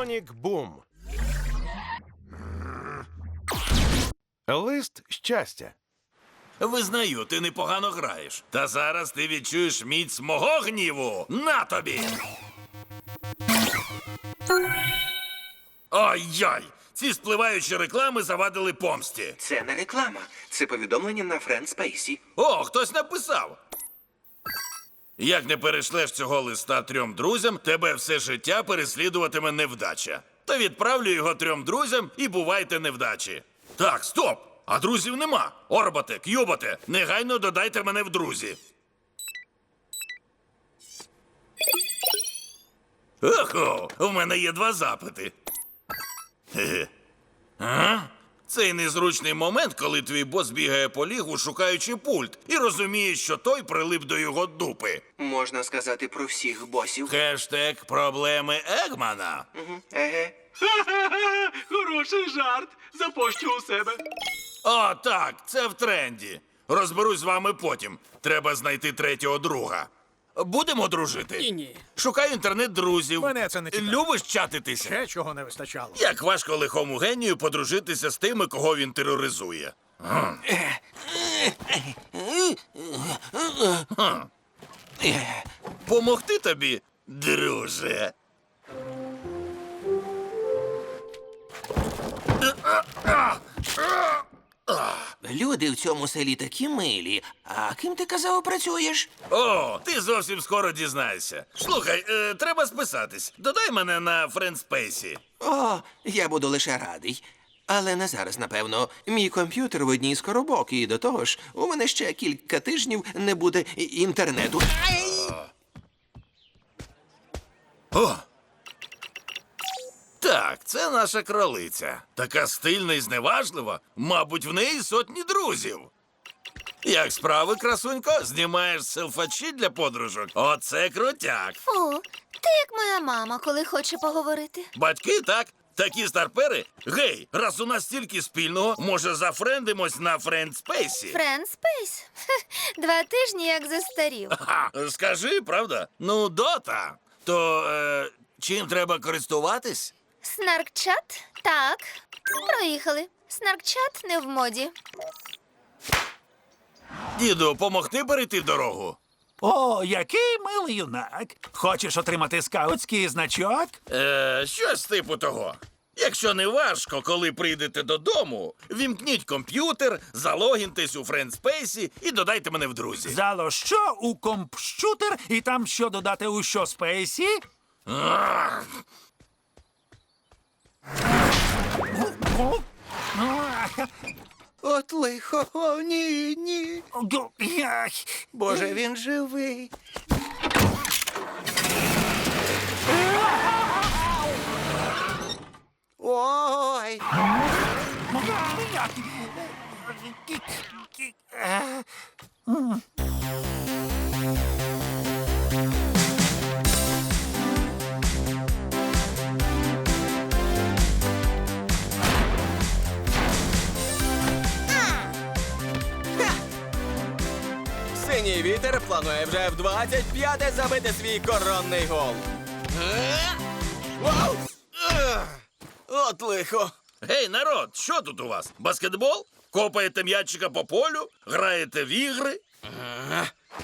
Сонік Бум. Лист щастя. Визнаю, ти непогано граєш. Та зараз ти відчуєш міць мого гніву. На тобі. Ай-яй! Ці спливаючі реклами завадили помсті. Це не реклама, це повідомлення на Френд Спейсі. О, хтось написав. Як не перешлеш цього листа трьом друзям, тебе все життя переслідуватиме невдача. То відправлю його трьом друзям і бувайте невдачі. Так, стоп! А друзів нема. Орбате, к'юбате, негайно додайте мене в друзі. Охо, в мене є два запити. Хе-хе. Цей незручний момент, коли твій бос бігає по лігу, шукаючи пульт, і розуміє, що той прилип до його дупи. Можна сказати про всіх босів. Хештег проблеми Егмана. Еге. Хороший жарт. Запощу у себе. О, так, це в тренді. Розберусь з вами потім. Треба знайти третього друга. Будемо дружити? Ні, ні. Шукаю інтернет-друзів. Мене це не цікавить. Любиш чатитися? Ще чого не вистачало. Як важко лихому генію подружитися з тими, кого він тероризує. Помогти тобі, друже. Люди в цьому селі такі милі. А ким ти казав, працюєш? О, ти зовсім скоро дізнаєшся. Слухай, е, треба списатись. Додай мене на френдспейсі. О, я буду лише радий. Але не зараз, напевно. Мій комп'ютер в одній з коробок, і до того ж, у мене ще кілька тижнів не буде і- інтернету. О! Так, це наша кролиця. Така стильна і зневажлива. Мабуть, в неї сотні друзів. Як справи, красунько, знімаєш селфачі для подружок? Оце крутяк. О, ти як моя мама, коли хоче поговорити. Батьки, так? Такі старпери? Гей, раз у нас стільки спільного, може зафрендимось на френдспейсі? Френд Спейс. Два тижні як застарів. Ха, скажи, правда? Ну, дота. То е, чим треба користуватись? Снаркчат? Так. Проїхали. Снаркчат не в моді. Діду, помогти перейти дорогу? О, який милий юнак. Хочеш отримати скаутський значок? Е, щось типу того. Якщо не важко, коли прийдете додому, вімкніть комп'ютер, залогінтесь у френдспейсі і додайте мене в друзі. Зало що у комп'ютер і там що додати у що спейсі? Ах, От лихо, о, ні, ні. Боже, він живий. Ой. Синій планує вже в 25-те забити свій коронний гол. Вау! От лихо. Гей, народ, що тут у вас? Баскетбол? Копаєте м'ячика по полю? Граєте в ігри?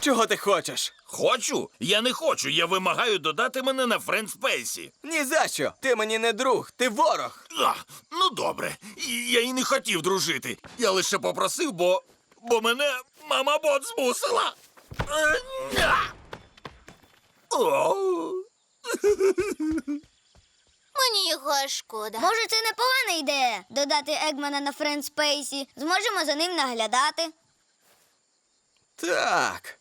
Чого ти хочеш? Хочу? Я не хочу. Я вимагаю додати мене на френдспейсі. Ні за що. Ти мені не друг, ти ворог. А, ну добре. І- Я і не хотів дружити. Я лише попросив, бо. бо мене мама бот змусила. Мені його шкода. Може, це непогана ідея додати Егмана на Френд Спейсі. Зможемо за ним наглядати. Так.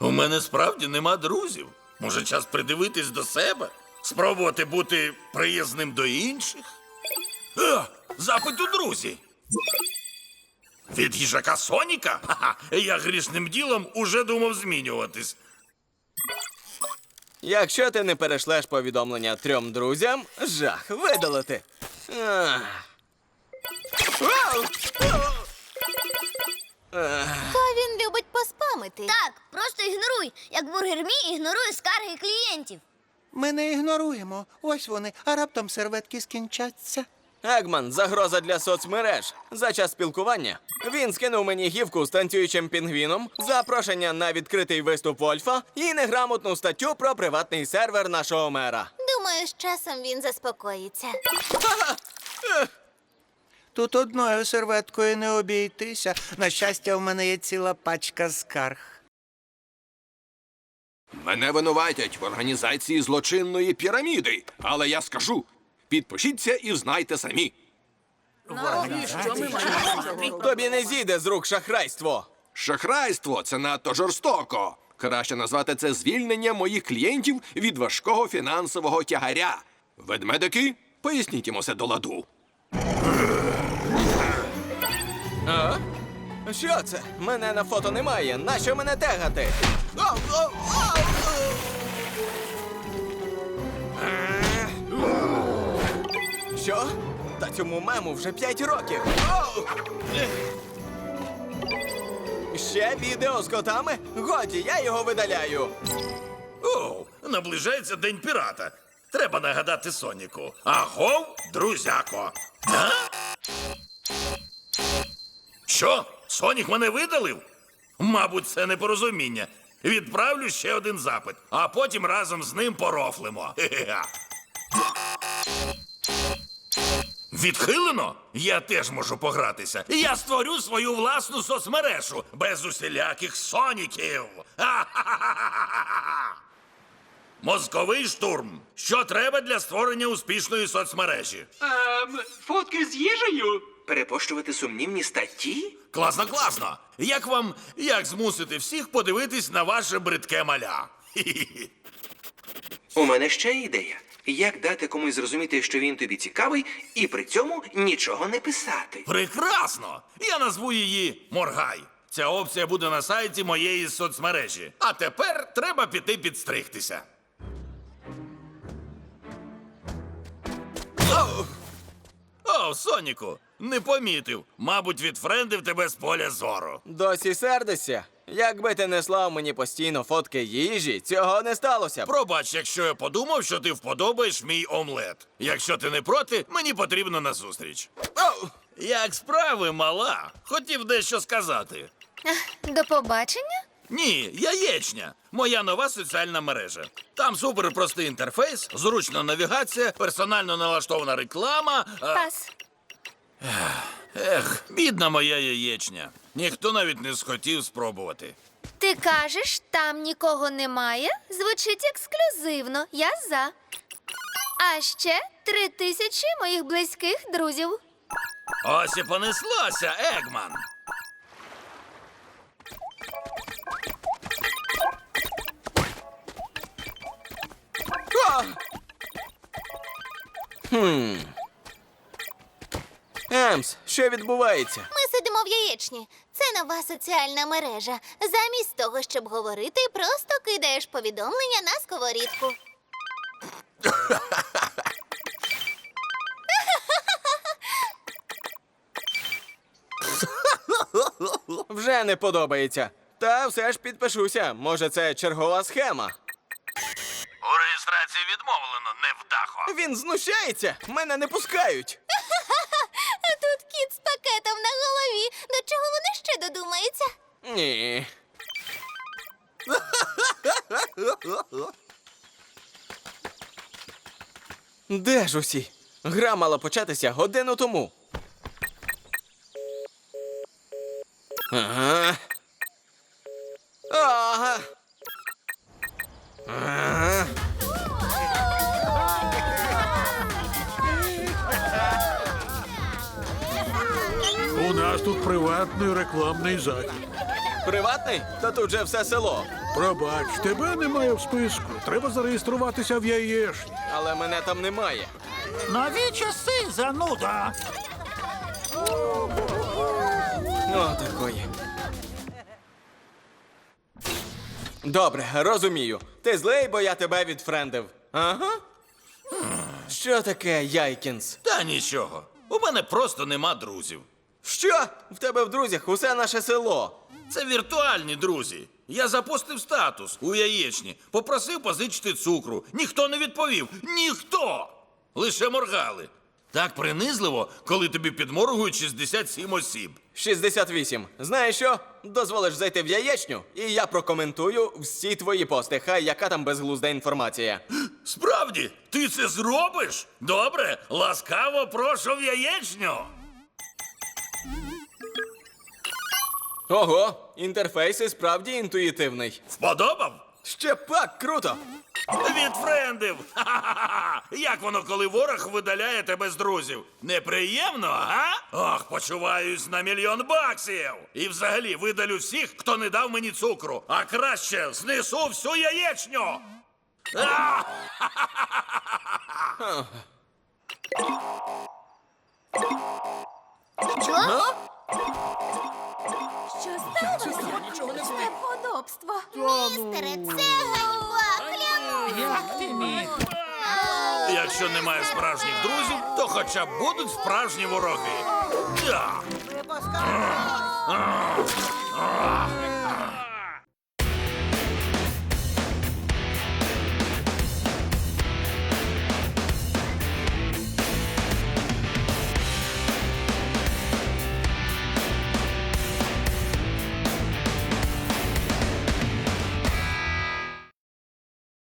У мене справді нема друзів. Може, час придивитись до себе? Спробувати бути приязним до інших? Е, запит у друзі. Від їжака Соніка? Ха-ха, я грішним ділом уже думав змінюватись. Якщо ти не перешлеш повідомлення трьом друзям, жах видалити. Ах. Вау! Він любить поспамити. Так, просто ігноруй, як бургер мій ігнорує скарги клієнтів. Ми не ігноруємо. Ось вони, а раптом серветки скінчаться. Егман, загроза для соцмереж. За час спілкування він скинув мені гівку з танцюючим пінгвіном, запрошення на відкритий виступ Вольфа і неграмотну статтю про приватний сервер нашого мера. Думаю, з часом він заспокоїться. Тут одною серветкою не обійтися. На щастя, в мене є ціла пачка скарг. Мене винуватять в організації злочинної піраміди. Але я скажу: підпишіться і знайте самі. Тобі не зійде з рук шахрайство. Шахрайство це надто жорстоко. Краще назвати це звільнення моїх клієнтів від важкого фінансового тягаря. Ведмедики, поясніть йому це до ладу. А? Що це? Мене на фото немає. Нащо мене тегати? Ау, ау, ау, ау. Що? Та цьому мему вже 5 років. Ау! Ще відео з котами? Годі, я його видаляю. О, наближається День пірата. Треба нагадати Соніку. Агов, друзяко. А? Що? Сонік мене видалив? Мабуть, це непорозуміння. Відправлю ще один запит, а потім разом з ним порофлимо. Хе-хе-ха. Відхилено? Я теж можу погратися. Я створю свою власну соцмережу без усіляких соніків. Ха-ха-ха-ха-ха! Мозковий штурм. Що треба для створення успішної соцмережі? Ем, фотки з їжею? Перепощувати сумнівні статті? Класно, класно. Як вам як змусити всіх подивитись на ваше бридке маля? Хі-хі-хі. У мене ще ідея. Як дати комусь зрозуміти, що він тобі цікавий, і при цьому нічого не писати. Прекрасно! Я назву її Моргай. Ця опція буде на сайті моєї соцмережі. А тепер треба піти підстригтися. О, О, Соніку, не помітив. Мабуть, відфрендив тебе з поля зору. Досі сердишся? Якби ти не слав мені постійно фотки їжі, цього не сталося. б. Пробач, якщо я подумав, що ти вподобаєш мій омлет. Якщо ти не проти, мені потрібно на зустріч. Ау! Як справи, мала? Хотів дещо сказати. До побачення? Ні, яєчня. Моя нова соціальна мережа. Там суперпростий інтерфейс, зручна навігація, персонально налаштована реклама. а- Пас. Ех, бідна моя яєчня. Ніхто навіть не схотів спробувати. Ти кажеш, там нікого немає? Звучить ексклюзивно. Я за. А ще три тисячі моїх близьких друзів. Ось і понеслося, Егман. Хм. Емс, що відбувається? Ми сидимо в яєчні. Це нова соціальна мережа. Замість того, щоб говорити, просто кидаєш повідомлення на сковорідку. Вже не подобається. Та все ж підпишуся. Може, це чергова схема. У реєстрації відмовлено, невдахо. Він знущається! Мене не пускають. Ні. Де ж усі? Гра мала початися годину тому. Ага. Ага. Ага. У нас тут приватний рекламний захід. Приватний? Та тут же все село. Пробач, тебе немає в списку. Треба зареєструватися в яєшні. Але мене там немає. Нові часи, зануда. О, такої. Добре, розумію. Ти злий, бо я тебе відфрендив. Ага. Що таке, Яйкінс? Та нічого. У мене просто нема друзів. Що? В тебе в друзях усе наше село. Це віртуальні друзі. Я запустив статус у яєчні, попросив позичити цукру. Ніхто не відповів. Ніхто! Лише моргали. Так принизливо, коли тобі підморгують 67 осіб. 68. Знаєш що? Дозволиш зайти в яєчню, і я прокоментую всі твої пости. Хай яка там безглузда інформація. Справді, ти це зробиш? Добре, ласкаво прошу в яєчню. Ого, інтерфейс і справді інтуїтивний. Вподобав? Ще пак круто! Від френдів! Ха-ха-ха! Як воно, коли ворог видаляє тебе з друзів? Неприємно, га? Ох, почуваюсь на мільйон баксів! І взагалі видалю всіх, хто не дав мені цукру, а краще знесу всю яєчню! А! справжніх друзів, то хоча б будуть справжні вороги. Да.